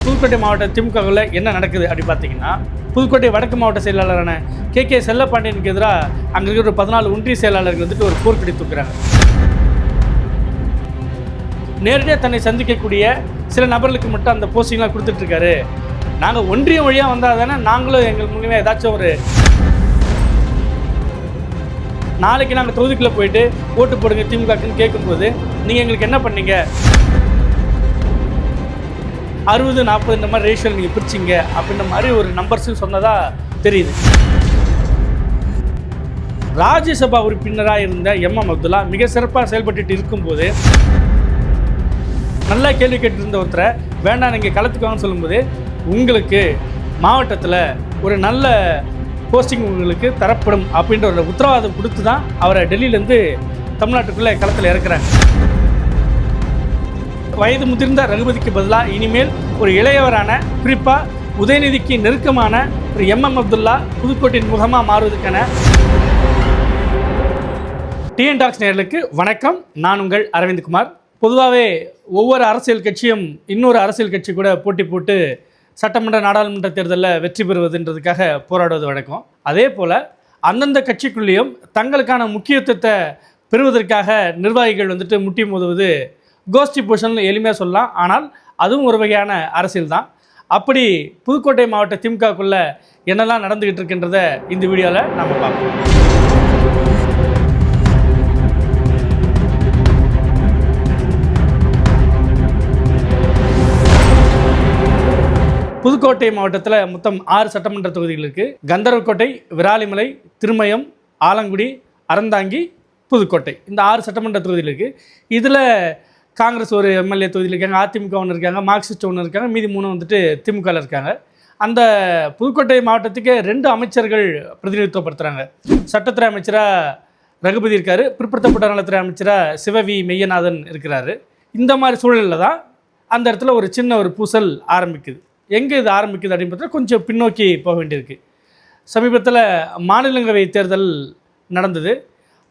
புதுக்கோட்டை மாவட்ட திமுகவில் என்ன நடக்குது அப்படி பார்த்தீங்கன்னா புதுக்கோட்டை வடக்கு மாவட்ட செயலாளரான கே. கே. செல்லப்பாண்டியனுக்கு எதிராக அங்கே இருக்கிற ஒரு பதினாலு ஒன்றிய செயலாளர்கள் வந்துட்டு ஒரு போர்க்கடி தூக்குறாங்க நேரடியாக தன்னை சந்திக்கக்கூடிய சில நபர்களுக்கு மட்டும் அந்த போஸ்டிங்லாம் கொடுத்துட்ருக்காரு நாங்கள் ஒன்றியம் வழியாக வந்தால் தானே நாங்களும் எங்கள் மூலியமாக ஏதாச்சும் ஒரு நாளைக்கு நாங்கள் தொகுதிக்குள்ளே போயிட்டு ஓட்டு போடுங்க திமுகக்குன்னு கேட்கும்போது நீங்கள் எங்களுக்கு என்ன பண்ணீங்க? அறுபது நாற்பது இந்த மாதிரி ரேஷியோவில் நீங்கள் பிரிச்சிங்க அப்படின்ற மாதிரி ஒரு நம்பர்ஸும் சொன்னதாக தெரியுது. ராஜ்யசபா உறுப்பினராக இருந்த எம்எம் அப்துல்லா மிக சிறப்பாக செயல்பட்டு இருக்கும்போது நல்லா கேள்வி கேட்டிருந்த ஒருத்தரை வேண்டாம் நீங்கள் கலத்துக்குவாங்கன்னு சொல்லும்போது உங்களுக்கு மாவட்டத்தில் ஒரு நல்ல போஸ்டிங் உங்களுக்கு தரப்படும் அப்படின்ற ஒரு உத்தரவாதம் கொடுத்து தான் அவரை டெல்லியிலேருந்து தமிழ்நாட்டுக்குள்ளே களத்தில் இறக்குறாங்க. வயது முதிர்ந்த ரகுபதிக்கு பதிலாக இனிமேல் ஒரு இளையவரான குறிப்பாக உதயநிதிக்கு நெருக்கமான ஒரு எம்எம் அப்துல்லா புதுக்கோட்டையின் முகமாக மாறுவதற்கான டிஎன் டாக்ஸ் நேர்களுக்கு வணக்கம். நான் உங்கள் அரவிந்த்குமார் பொதுவாகவே ஒவ்வொரு அரசியல் கட்சியும் இன்னொரு அரசியல் கட்சி கூட போட்டி போட்டு சட்டமன்ற நாடாளுமன்ற தேர்தலில் வெற்றி பெறுவதுன்றதுக்காக போராடுவது வழக்கம். அதே போல் அந்தந்த கட்சிக்குள்ளேயும் தங்களுக்கான முக்கியத்துவத்தை பெறுவதற்காக நிர்வாகிகள் வந்துட்டு முட்டி மோதுவது கோஷ்டி பூஷன் எளிமையாக சொல்லலாம். ஆனால் அதுவும் ஒரு வகையான அரசியல் தான். அப்படி புதுக்கோட்டை மாவட்ட திமுகக்குள்ளே என்னெல்லாம் நடந்துக்கிட்டு இருக்கின்றத இந்த வீடியோவில் நம்ம பார்ப்போம். புதுக்கோட்டை மாவட்டத்தில் மொத்தம் ஆறு சட்டமன்ற தொகுதிகள் இருக்குது கந்தர்வக்கோட்டை விராலிமலை திருமயம் ஆலங்குடி அறந்தாங்கி புதுக்கோட்டை. இந்த ஆறு சட்டமன்ற தொகுதிகள் இருக்குது இதில் காங்கிரஸ் ஒரு எம்எல்ஏ தொகுதியில் இருக்காங்க அதிமுக ஒன்று இருக்காங்க மார்க்சிஸ்ட் ஒன்று இருக்காங்க மீதி மூணு வந்துட்டு திமுகவில் இருக்காங்க. அந்த புதுக்கோட்டை மாவட்டத்துக்கு ரெண்டு அமைச்சர்கள் பிரதிநிதித்துவப்படுத்துகிறாங்க சட்டத்துறை அமைச்சராக ரகுபதி இருக்கார் பிற்படுத்தப்பட்ட நலத்துறை அமைச்சராக சிவவி மெய்யநாதன் இருக்கிறாரு. இந்த மாதிரி சூழலில் தான் அந்த இடத்துல ஒரு சின்ன ஒரு பூசல் ஆரம்பிக்குது. எங்கே இது ஆரம்பிக்குது அப்படின்னு பார்த்தா கொஞ்சம் பின்னோக்கி போக வேண்டியிருக்கு. சமீபத்தில் மாநிலங்களவை தேர்தல் நடந்தது.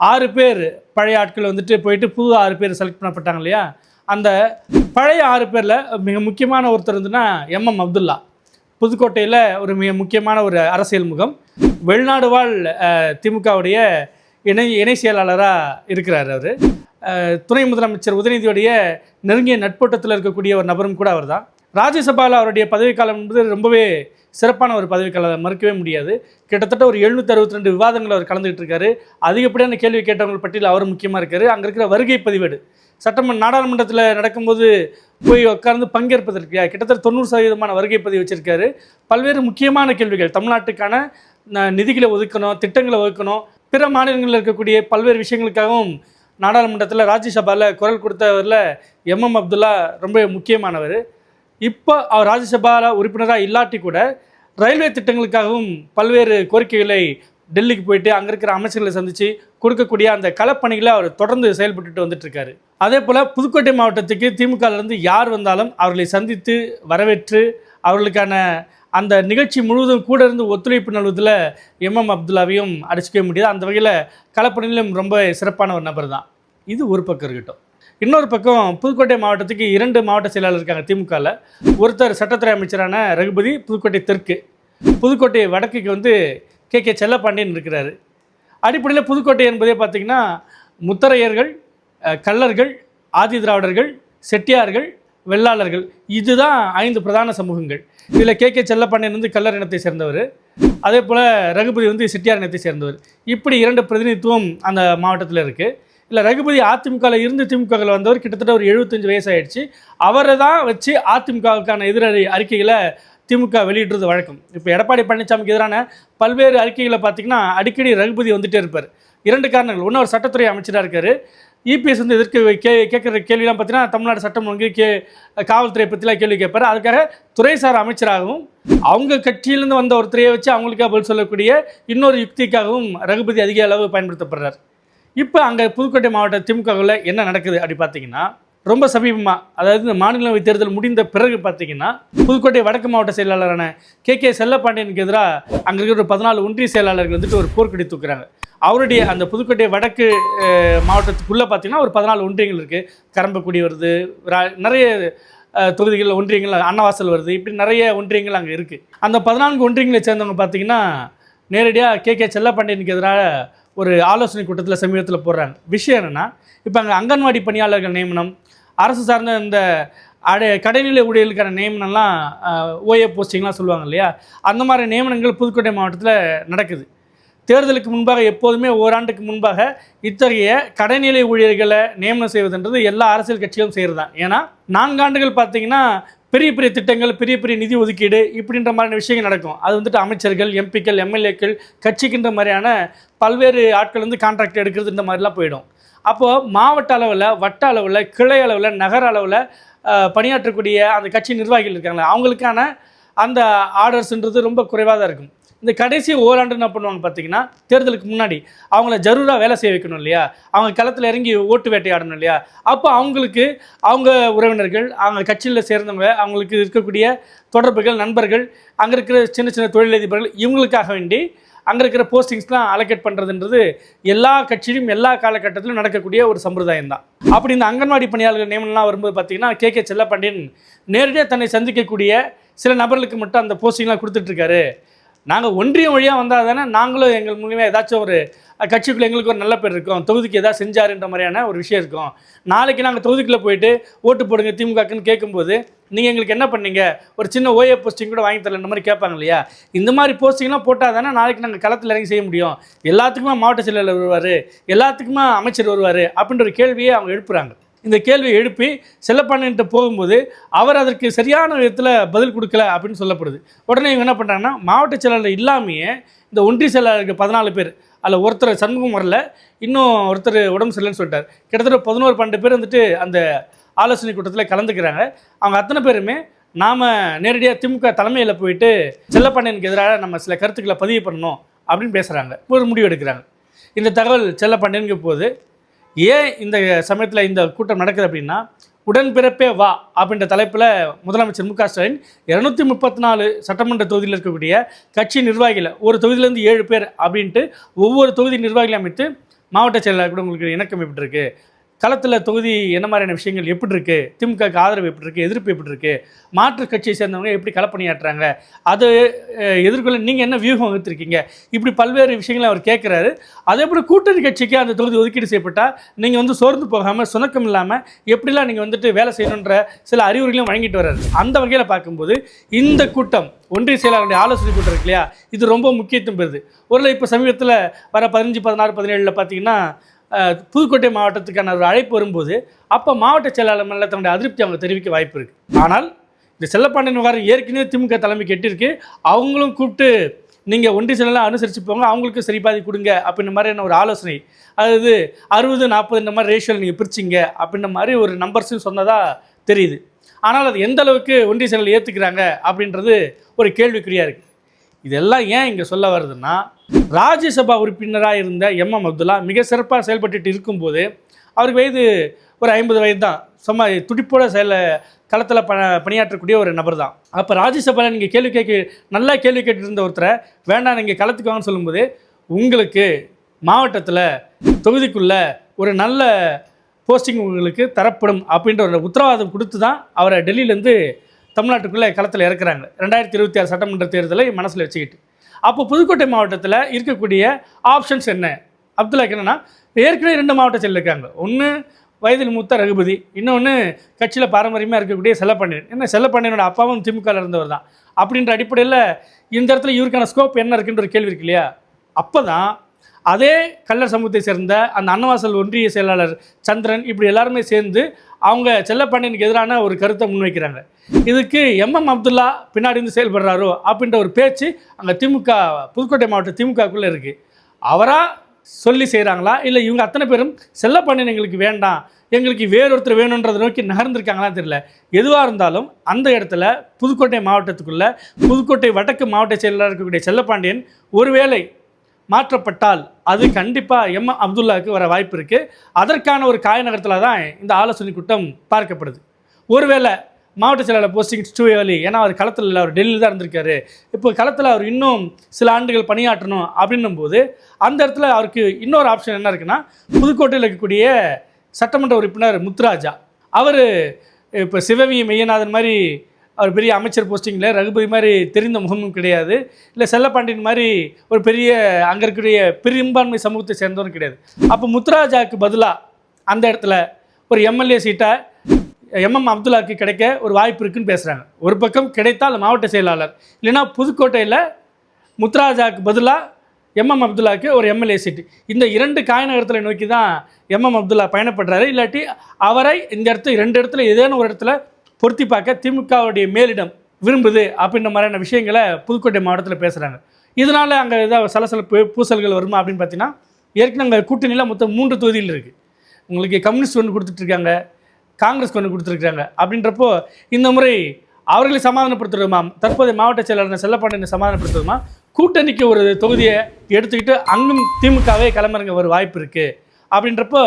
ஆறு பேர் பழைய ஆட்கள் வந்துட்டு போயிட்டு புது ஆறு பேர் செலக்ட் பண்ணப்பட்டாங்க இல்லையா? அந்த பழைய ஆறு பேரில் மிக முக்கியமான ஒருத்தர் வந்துன்னா எம்எம் அப்துல்லா. புதுக்கோட்டையில் ஒரு மிக முக்கியமான ஒரு அரசியல் முகம். வெளிநாடு வாழ் திமுகவுடைய இணை இணை செயலாளராக இருக்கிறார் அவர். துணை முதலமைச்சர் உதயநிதியுடைய நெருங்கிய நட்போட்டத்தில் இருக்கக்கூடிய ஒரு நபரும் கூட அவர் தான் ராஜ்யசபாவில் அவருடைய பதவிக்காலம் என்பது ரொம்பவே சிறப்பான ஒரு பதவிக்காலம். அதை மறுக்கவே முடியாது. கிட்டத்தட்ட ஒரு எழுநூற்றி அறுபத்தி ரெண்டு விவாதங்கள் அவர் கலந்துக்கிட்டு இருக்காரு. அதிகப்படியான கேள்வி கேட்டவங்க பட்டியல் அவர் முக்கியமாக இருக்காரு. அங்கே இருக்கிற வருகை பதிவேடு. சட்டமன்ற நாடாளுமன்றத்தில் நடக்கும்போது போய் உட்கார்ந்து பங்கேற்பதற்கு கிட்டத்தட்ட தொண்ணூறு சதவீதமான வருகை பதிவு வச்சிருக்காரு. பல்வேறு முக்கியமான கேள்விகள். தமிழ்நாட்டுக்கான நிதிகளை ஒதுக்கணும் திட்டங்களை ஒதுக்கணும் பிற மாநிலங்களில் இருக்கக்கூடிய பல்வேறு விஷயங்களுக்காகவும் நாடாளுமன்றத்தில் ராஜ்யசபாவில் குரல் கொடுத்தவரில் எம்எம் அப்துல்லா ரொம்ப முக்கியமானவர். இப்போ அவர் ராஜ்யசபாவில் உறுப்பினராக இல்லாட்டி கூட ரயில்வே திட்டங்களுக்காகவும் பல்வேறு கோரிக்கைகளை டெல்லிக்கு போயிட்டு அங்கே இருக்கிற அமைச்சர்களை சந்தித்து கொடுக்கக்கூடிய அந்த களப்பணிகளை அவர் தொடர்ந்து செயல்பட்டுட்டு வந்துட்டுருக்காரு அதே போல் புதுக்கோட்டை மாவட்டத்துக்கு திமுகலேருந்து யார் வந்தாலும் அவர்களை சந்தித்து வரவேற்று அவர்களுக்கான அந்த நிகழ்ச்சி முழுவதும் கூட இருந்து ஒத்துழைப்பு நல்வதில் எம்எம் அப்துல்லாவையும் அடிச்சுக்கவே முடியாது. அந்த வகையில் களப்பணியிலும் ரொம்ப சிறப்பான ஒரு நபர் தான் இது ஒரு பக்கம் இருக்கட்டும். இன்னொரு பக்கம் புதுக்கோட்டை மாவட்டத்துக்கு இரண்டு மாவட்ட செயலாளர் இருக்காங்க திமுகவில் ஒருத்தர் சட்டத்துறை அமைச்சரான ரகுபதி புதுக்கோட்டை தெற்கு. புதுக்கோட்டை வடக்குக்கு வந்து கே. கே. செல்லப்பாண்டியன் இருக்கிறாரு. அடிப்படையில் புதுக்கோட்டை என்பதே பார்த்திங்கன்னா முத்தரையர்கள் கல்லர்கள் கள்ளர்கள் ஆதி திராவிடர்கள் செட்டியார்கள் வெள்ளாளர்கள். இதுதான் ஐந்து பிரதான சமூகங்கள். இதில் கே. கே. செல்லப்பாண்டியன் வந்து கல்லர் இனத்தை சேர்ந்தவர். அதே போல் ரகுபதி வந்து செட்டியார் இனத்தை சேர்ந்தவர். இப்படி இரண்டு பிரதிநிதித்துவம் அந்த மாவட்டத்தில் இருக்குது இல்லை ரகுபதி அதிமுகவில் இருந்து திமுகவில் வந்தவர் கிட்டத்தட்ட ஒரு எழுபத்தஞ்சு வயசாயிடுச்சு. அவரை தான் வச்சு அதிமுகவுக்கான எதிரறி அறிக்கைகளை திமுக வெளியிடுறது வழக்கம். இப்போ எடப்பாடி பழனிசாமிக்கு எதிரான பல்வேறு அறிக்கைகளை பார்த்தீங்கன்னா அடிக்கடி ரகுபதி வந்துட்டே இருப்பார். இரண்டு காரணங்கள். ஒன்று அவர் சட்டத்துறை அமைச்சராக இருக்கார். இபிஎஸ் வந்து எதிர்க்க கே கேட்குற கேள்விலாம் பார்த்தீங்கன்னா தமிழ்நாடு சட்டம் ஒழுங்கு கே காவல்துறை பற்றிலாம் கேள்வி கேட்பார். அதுக்காக துறைசார் அமைச்சராகவும் அவங்க கட்சியிலேருந்து வந்த ஒருத்தரையை வச்சு அவங்களுக்காக பதில் சொல்லக்கூடிய இன்னொரு யுக்திக்காகவும் ரகுபதி அதிக அளவு பயன்படுத்தப்படுறார். இப்போ அங்கே புதுக்கோட்டை மாவட்ட திமுகவில் என்ன நடக்குது அப்படி பார்த்தீங்கன்னா ரொம்ப சமீபமாக அதாவது இந்த மாநிலங்களவை தேர்தல் முடிந்த பிறகு பார்த்தீங்கன்னா புதுக்கோட்டை வடக்கு மாவட்ட செயலாளரான கே. கே. செல்லப்பாண்டியனுக்கு எதிராக அங்கே இருக்கிற ஒரு பதினாலு ஒன்றிய செயலாளர்கள் வந்துட்டு ஒரு போர்க்கடி தூக்குறாங்க. அவருடைய அந்த புதுக்கோட்டை வடக்கு மாவட்டத்துக்குள்ளே பார்த்தீங்கன்னா ஒரு பதினாலு ஒன்றியங்கள் இருக்குது கரம்பக்குடி வருது நிறைய தொகுதிகளில் ஒன்றியங்கள் அன்னவாசல் வருது இப்படி நிறைய ஒன்றியங்கள் அங்கே இருக்குது அந்த பதினான்கு ஒன்றியங்களை சேர்ந்தவங்க பார்த்தீங்கன்னா நேரடியாக கே. கே. செல்லப்பாண்டியனுக்கு எதிராக ஒரு ஆலோசனை கூட்டத்தில் சமீபத்தில் போடுறாங்க. விஷயம் என்னென்னா இப்போ அங்கே அங்கன்வாடி பணியாளர்கள் நியமனம் அரசு சார்ந்த இந்த அடை கடைநிலை ஊழியர்களுக்கான நியமனம்லாம் ஓஏ போஸ்டிங்லாம் சொல்லுவாங்க இல்லையா? அந்த மாதிரி நியமனங்கள் புதுக்கோட்டை மாவட்டத்தில் நடக்குது. தேர்தலுக்கு முன்பாக எப்போதுமே ஓராண்டுக்கு முன்பாக இத்தகைய கடைநிலை ஊழியர்களை நியமனம் செய்வதுன்றது எல்லா அரசியல் கட்சிகளும் செய்கிறது தான் ஏன்னா நான்காண்டுகள் பார்த்தீங்கன்னா பெரிய பெரிய திட்டங்கள் பெரிய பெரிய நிதி ஒதுக்கீடு இப்படின்ற மாதிரியான விஷயங்கள் நடக்கும். அது வந்துட்டு அமைச்சர்கள் எம்பிக்கள் எம்எல்ஏக்கள் கட்சிக்கின்ற மாதிரியான பல்வேறு ஆட்கள் வந்து கான்ட்ராக்ட் எடுக்கிறது இந்த மாதிரிலாம் போயிடும். அப்போது மாவட்ட அளவில் வட்ட அளவில் கிளை அளவில் நகர அளவில் பணியாற்றக்கூடிய அந்த கட்சி நிர்வாகிகள் இருக்காங்களே அவங்களுக்கான அந்த ஆர்டர்ஸ்ன்றது ரொம்ப குறைவாக தான் இருக்கும். இந்த கடைசி ஓராண்டு என்ன பண்ணுவாங்க பார்த்தீங்கன்னா தேர்தலுக்கு முன்னாடி அவங்கள ஜரூராக வேலை செய்ய வைக்கணும் இல்லையா? அவங்க களத்தில் இறங்கி ஓட்டு வேட்டையாடணும் இல்லையா? அப்போ அவங்களுக்கு அவங்க உறவினர்கள் அவங்க கட்சியில் சேர்ந்தவங்க அவங்களுக்கு இருக்கக்கூடிய தொடர்புகள் நண்பர்கள் அங்கே இருக்கிற சின்ன சின்ன தொழிலதிபர்கள் இவங்களுக்காக வேண்டி அங்கே இருக்கிற போஸ்டிங்ஸ்லாம் அலோகேட் பண்ணுறதுன்றது எல்லா கட்சியிலும் எல்லா காலகட்டத்திலும் நடக்கக்கூடிய ஒரு சம்பிரதாயம் தான் அப்படி இந்த அங்கன்வாடி பணியாளர்கள் நியமனம்லாம் வரும்போது பார்த்தீங்கன்னா கே. கே. செல்லப்பாண்டியன் நேரடியாக தன்னை சந்திக்கக்கூடிய சில நபர்களுக்கு மட்டும் அந்த போஸ்டிங்லாம் கொடுத்துட்ருக்காரு நாங்கள் ஒன்றியம் வழியாக வந்தால் தானே நாங்களும் எங்கள் மூலியமாக ஏதாச்சும் ஒரு கட்சிக்குள்ளே எங்களுக்கு ஒரு நல்ல பேர் இருக்கும். தொகுதிக்கு ஏதாவது செஞ்சாருன்ற மாதிரியான ஒரு விஷயம் இருக்கும். நாளைக்கு நாங்கள் தொகுதிக்குள்ளே போயிட்டு ஓட்டு போடுங்க திமுகக்குன்னு கேட்கும்போது நீங்கள் எங்களுக்கு என்ன பண்ணீங்க? ஒரு சின்ன ஓஏ போஸ்டிங் கூட வாங்கி தரல இந்த மாதிரி கேட்பாங்க இல்லையா? இந்த மாதிரி போஸ்டிங்லாம் போட்டால் தானே நாளைக்கு நாங்கள் களத்தில் இறங்கி செய்ய முடியும். எல்லாத்துக்குமே மாவட்ட செயலாளர் வருவார் எல்லாத்துக்குமே அமைச்சர் வருவார் அப்படின்ற ஒரு கேள்வியை அவங்க எழுப்புறாங்க. இந்த கேள்வியை எழுப்பி செல்லப்பாண்டியன்ட்ட போகும்போது அவர் அதற்கு சரியான விதத்தில் பதில் கொடுக்கல அப்படின்னு சொல்லப்படுது. உடனே இவங்க என்ன பண்ணுறாங்கன்னா மாவட்ட செயலாளர் இல்லாமையே இந்த ஒன்றிய செயலாளருக்கு பதினாலு பேர் அதில் ஒருத்தர் சண்முகம் வரல இன்னும் ஒருத்தர் உடம்பு சரியில்லைன்னு சொல்லிட்டார். கிட்டத்தட்ட பதினோரு பன்னெண்டு பேர் வந்துட்டு அந்த ஆலோசனை கூட்டத்தில் கலந்துக்கிறாங்க. அவங்க அத்தனை பேருமே நாம் நேரடியாக திமுக தலைமையில் போயிட்டு செல்லப்பாண்டியனுக்கு எதிராக நம்ம சில கருத்துக்களை பதிவு பண்ணணும் அப்படின்னு பேசுகிறாங்க ஒரு முடிவு எடுக்கிறாங்க. இந்த தகவல் செல்லப்பாண்டியனுக்கு போகுது. ஏன் இந்த சமயத்தில் இந்த கூட்டம் நடக்குது அப்படின்னா உடன்பிறப்பே வா அப்படின்ற தலைப்பில் முதலமைச்சர் மு க ஸ்டாலின் இரநூத்தி முப்பத்தி நாலு சட்டமன்ற தொகுதியில் இருக்கக்கூடிய கட்சி நிர்வாகிகளை ஒரு தொகுதியிலேருந்து ஏழு பேர் அப்படின்ட்டு ஒவ்வொரு தொகுதி நிர்வாகிகளை அமைத்து மாவட்ட செயலாளர் கூட உங்களுக்கு இணக்கம் எப்படி களத்தில் தொகுதி என்ன மாதிரியான விஷயங்கள் எப்படி இருக்குது திமுகக்கு ஆதரவு எப்படி இருக்குது எதிர்ப்பு எப்படி இருக்குது மாற்று கட்சியை சேர்ந்தவங்க எப்படி களப்பணியாற்றுறாங்க அது எதிர்கொள்ள நீங்கள் என்ன வியூகம் வகுத்திருக்கீங்க இப்படி பல்வேறு விஷயங்களை அவர் கேட்குறாரு அதே போல் கூட்டணி கட்சிக்கு அந்த தொகுதி ஒதுக்கீடு செய்யப்பட்டால் நீங்கள் வந்து சோர்ந்து போகாமல் சுணக்கம் இல்லாமல் எப்படிலாம் நீங்கள் வந்துட்டு வேலை செய்யணுன்ற சில அறிவுரைகளையும் வழங்கிட்டு வர்றாரு. அந்த வகையில் பார்க்கும்போது இந்த கூட்டம் ஒன்றிய செயலாளருடைய ஆலோசனை கூட்டம் இருக்கு இல்லையா? இது ரொம்ப முக்கியத்துவம் பெறுது. ஒரு இப்போ சமீபத்தில் வர பதினஞ்சு பதினாறு பதினேழில் பார்த்தீங்கன்னா புதுக்கோட்டை மாவட்டத்துக்கான ஒரு அழைப்பு வரும்போது அப்போ மாவட்ட செயலாளர் மேலே தன்னுடைய அதிருப்தி அவங்க தெரிவிக்க வாய்ப்பு இருக்குது ஆனால் இந்த செல்லப்பாண்டியன் விவகாரம் ஏற்கனவே திமுக தலைமை கெட்டிருக்கு. அவங்களும் கூப்பிட்டு நீங்கள் ஒன்றிய செயலாளர் அனுசரித்து போங்க அவங்களுக்கு சரி பாதி கொடுங்க அப்படின்ற மாதிரியான ஒரு ஆலோசனை. அதாவது அறுபது நாற்பது இந்த மாதிரி ரேஷியோவில் நீங்கள் பிரிச்சிங்க அப்படின்ற மாதிரி ஒரு நம்பர்ஸும் சொன்னதாக தெரியுது. ஆனால் அது எந்த அளவுக்கு ஒன்றிய செயலாளர் ஏற்றுக்கிறாங்க அப்படின்றது ஒரு கேள்விக்குறியாக இருக்குது இதெல்லாம் ஏன் இங்கே சொல்ல வருதுன்னா ராஜ்யசபா உறுப்பினராக இருந்த எம் எம் அப்துல்லா மிக சிறப்பாக செயல்பட்டுட்டு இருக்கும்போது அவருக்கு வயது ஒரு ஐம்பது வயது தான் சும்மா துடிப்போட செயல களத்தில் ப பணியாற்றக்கூடிய ஒரு நபர் தான் அப்போ ராஜ்யசபாவில் நீங்கள் கேள்வி கேட்க நல்லா கேள்வி கேட்டுருந்த ஒருத்தரை வேண்டாம் நீங்கள் களத்துக்கு வாங்கன்னு சொல்லும்போது உங்களுக்கு மாவட்டத்தில் தொகுதிக்குள்ளே ஒரு நல்ல போஸ்டிங் உங்களுக்கு தரப்படும் அப்படின்ற ஒரு உத்தரவாதம் கொடுத்து தான் அவரை டெல்லியிலேருந்து தமிழ்நாட்டுக்குள்ளே களத்தில் இறக்குறாங்க. ரெண்டாயிரத்தி இருபத்தி ஆறு சட்டமன்ற தேர்தலை மனசில் வச்சுக்கிட்டு. அப்போ புதுக்கோட்டை மாவட்டத்தில் இருக்கக்கூடிய ஆப்ஷன்ஸ் என்ன? அப்துல்லாக்கு என்னென்னா ஏற்கனவே ரெண்டு மாவட்ட செயல் இருக்காங்க. ஒன்று வயதில் மூத்த ரகுபதி இன்னொன்று கட்சியில் பாரம்பரியமாக இருக்கக்கூடிய செல்லப்பாண்டியன் என்ன செல்லப்பாண்டியனோட அப்பாவும் திமுகவில் இருந்தவர் தான். அப்படின்ற அடிப்படையில் இந்த இடத்துல இவருக்கான ஸ்கோப் என்ன இருக்குன்ற ஒரு கேள்வி இருக்கு இல்லையா? அப்போ தான் அதே கள்ளர் சமூகத்தை சேர்ந்த அந்த அன்னவாசல் ஒன்றிய செயலாளர் சந்திரன் இப்படி எல்லாருமே சேர்ந்து அவங்க செல்லப்பாண்டியனுக்கு எதிரான ஒரு கருத்தை முன்வைக்கிறாங்க. இதுக்கு எம்எம் அப்துல்லா பின்னாடி இருந்து செயல்படுறாரோ அப்படின்ற ஒரு பேச்சு அங்கே திமுக புதுக்கோட்டை மாவட்ட திமுகக்குள்ளே இருக்குது அவராக சொல்லி செய்கிறாங்களா இல்லை இவங்க அத்தனை பேரும் செல்லப்பாண்டியன் எங்களுக்கு வேண்டாம் எங்களுக்கு வேறொருத்தர் வேணுன்றதை நோக்கி நகர்ந்துருக்காங்களா தெரியல. எதுவாக இருந்தாலும் அந்த இடத்துல புதுக்கோட்டை மாவட்டத்துக்குள்ளே புதுக்கோட்டை வடக்கு மாவட்ட செயலராக இருக்கக்கூடிய செல்லப்பாண்டியன் ஒருவேளை மாற்றப்பட்டால் அது கண்டிப்பாக எம். அப்துல்லாவுக்கு வர வாய்ப்பு இருக்குது அதற்கான ஒரு காய நகரத்தில் தான் இந்த ஆலோசனை கூட்டம் பார்க்கப்படுது. ஒருவேளை மாவட்ட செயலாளர் போஸ்டிங் டூ ஏர்லி ஏன்னா அவர் களத்தில் இல்லை அவர் டெல்லியில் தான் இருந்திருக்காரு. இப்போ களத்தில் அவர் இன்னும் சில ஆண்டுகள் பணியாற்றணும் அப்படின்னும் போது அந்த இடத்துல அவருக்கு இன்னொரு ஆப்ஷன் என்ன இருக்குன்னா புதுக்கோட்டையில் இருக்கக்கூடிய சட்டமன்ற உறுப்பினர் முத்துராஜா. அவர் இப்போ சிவவி மெய்யநாதன் மாதிரி அவர் பெரிய அமைச்சர் போஸ்டிங்கில் ரகுபதி மாதிரி தெரிந்த முகமும் கிடையாது. இல்லை செல்லப்பாண்டியன் மாதிரி ஒரு பெரிய அங்கே இருக்கக்கூடிய பெரும்பான்மை சமூகத்தை சேர்ந்தவரும் கிடையாது. அப்போ முத்துராஜாவுக்கு பதிலாக அந்த இடத்துல ஒரு எம்எல்ஏ சீட்டை எம்எம் அப்துல்லாக்கு கிடைக்க ஒரு வாய்ப்பு இருக்குன்னு பேசுகிறாங்க ஒரு பக்கம் கிடைத்தால் மாவட்ட செயலாளர். இல்லைன்னா புதுக்கோட்டையில் முத்துராஜாவுக்கு பதிலாக எம்எம் அப்துல்லாக்கு ஒரு எம்எல்ஏ சீட்டு இந்த இரண்டு காயநகரத்தில் நோக்கி தான் எம்எம் அப்துல்லா பயணப்படுறாரு. இல்லாட்டி அவரை இந்த இடத்துல ரெண்டு இடத்துல ஏதேனும் ஒரு இடத்துல பொருத்தி பார்க்க திமுகவுடைய மேலிடம் விரும்புது அப்படின்ற மாதிரியான விஷயங்களை புதுக்கோட்டை மாவட்டத்தில் பேசுகிறாங்க இதனால் அங்கே ஏதாவது சலசலப்பு பூசல்கள் வருமா அப்படின்னு பார்த்தீங்கன்னா ஏற்கனவே அங்கே கூட்டணியில் மொத்தம் மூன்று தொகுதிகள் இருக்குது உங்களுக்கு கம்யூனிஸ்ட் ஒன்று கொடுத்துட்ருக்காங்க காங்கிரஸ் ஒன்று கொடுத்துருக்காங்க அப்படின்றப்போ இந்த முறை அவர்களை சமாதானப்படுத்துறதுமா தற்போதைய மாவட்ட செயலாளர் செல்லப்பாண்டியனை சமாதானப்படுத்துறதுமா கூட்டணிக்கு ஒரு தொகுதியை எடுத்துக்கிட்டு அங்கும் திமுகவே களமிறங்க ஒரு வாய்ப்பு இருக்குது அப்படின்றப்போ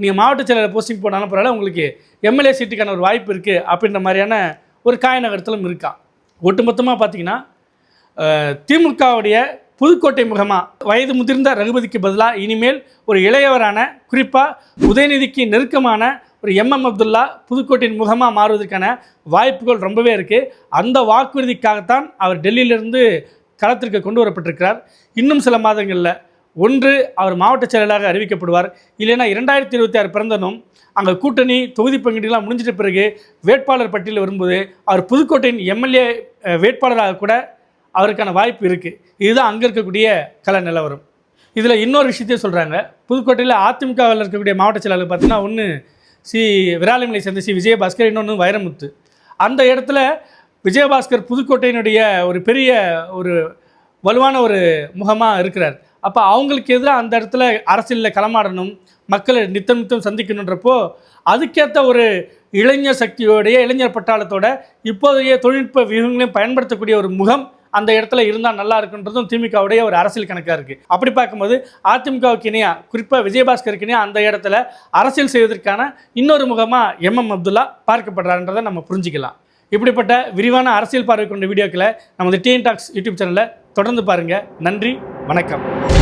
நீங்கள் மாவட்ட செயலர் போஸ்டிங் போனாலும் பரவாயில்ல உங்களுக்கு எம்எல்ஏ சீட்டுக்கான ஒரு வாய்ப்பு இருக்குது அப்படின்ற மாதிரியான ஒரு காயநகரத்திலும் இருக்கா? ஒட்டுமொத்தமாக பார்த்தீங்கன்னா திமுகவுடைய புதுக்கோட்டை முகமாக வயது முதிர்ந்த ரகுபதிக்கு பதிலாக இனிமேல் ஒரு இளையவரான குறிப்பாக உதயநிதிக்கு நெருக்கமான ஒரு எம்எம் அப்துல்லா புதுக்கோட்டையின் முகமாக மாறுவதற்கான வாய்ப்புகள் ரொம்பவே இருக்குது அந்த வாக்குறுதிக்காகத்தான் அவர் டெல்லியிலிருந்து களத்திற்கு கொண்டு வரப்பட்டிருக்கிறார். இன்னும் சில மாதங்களில் ஒன்று அவர் மாவட்ட செயலாளராக அறிவிக்கப்படுவார். இல்லைன்னா இரண்டாயிரத்தி இருபத்தி ஆறு பிறந்தனும் அங்கே கூட்டணி தொகுதி பங்கீடுலாம் முடிஞ்சிட்ட பிறகு வேட்பாளர் பட்டியலில் வரும்போது அவர் புதுக்கோட்டையின் எம்எல்ஏ வேட்பாளராக கூட அவருக்கான வாய்ப்பு இருக்குது இதுதான் அங்கே இருக்கக்கூடிய கல நிலவரம். இதில் இன்னொரு விஷயத்தையும் சொல்கிறாங்க புதுக்கோட்டையில் அதிமுகவில் இருக்கக்கூடிய மாவட்ட செயலாளர் பார்த்தீங்கன்னா ஒன்று சி விராலிமலை சேர்ந்த சி விஜயபாஸ்கர் இன்னொன்று வைரமுத்து. அந்த இடத்துல விஜயபாஸ்கர் புதுக்கோட்டையினுடைய ஒரு பெரிய ஒரு வலுவான ஒரு முகமாக இருக்கிறார். அப்போ அவங்களுக்கு எதிராக அந்த இடத்துல அரசியலில் களமாடணும் மக்களை நித்தம் நித்தம் சந்திக்கணுன்றப்போ அதுக்கேற்ற ஒரு இளைஞர் சக்தியோடைய இளைஞர் பட்டாளத்தோட இப்போதைய தொழில்நுட்ப வியூகங்களையும் பயன்படுத்தக்கூடிய ஒரு முகம் அந்த இடத்துல இருந்தால் நல்லா இருக்குன்றதும் திமுகவுடைய ஒரு அரசியல் கணக்காக இருக்குது அப்படி பார்க்கும்போது அதிமுகவுக்கு இணையா குறிப்பாக விஜயபாஸ்கருக்கு இணையா அந்த இடத்துல அரசியல் செய்வதற்கான இன்னொரு முகமாக எம்எம் அப்துல்லா பார்க்கப்படுறாருன்றதை நம்ம புரிஞ்சுக்கலாம். இப்படிப்பட்ட விரிவான அரசியல் பார்வை கொண்ட வீடியோக்களை நமது டிஎன் டாக்ஸ் யூடியூப் சேனலில் தொடர்ந்து பாருங்கள் நன்றி. வணக்கம்.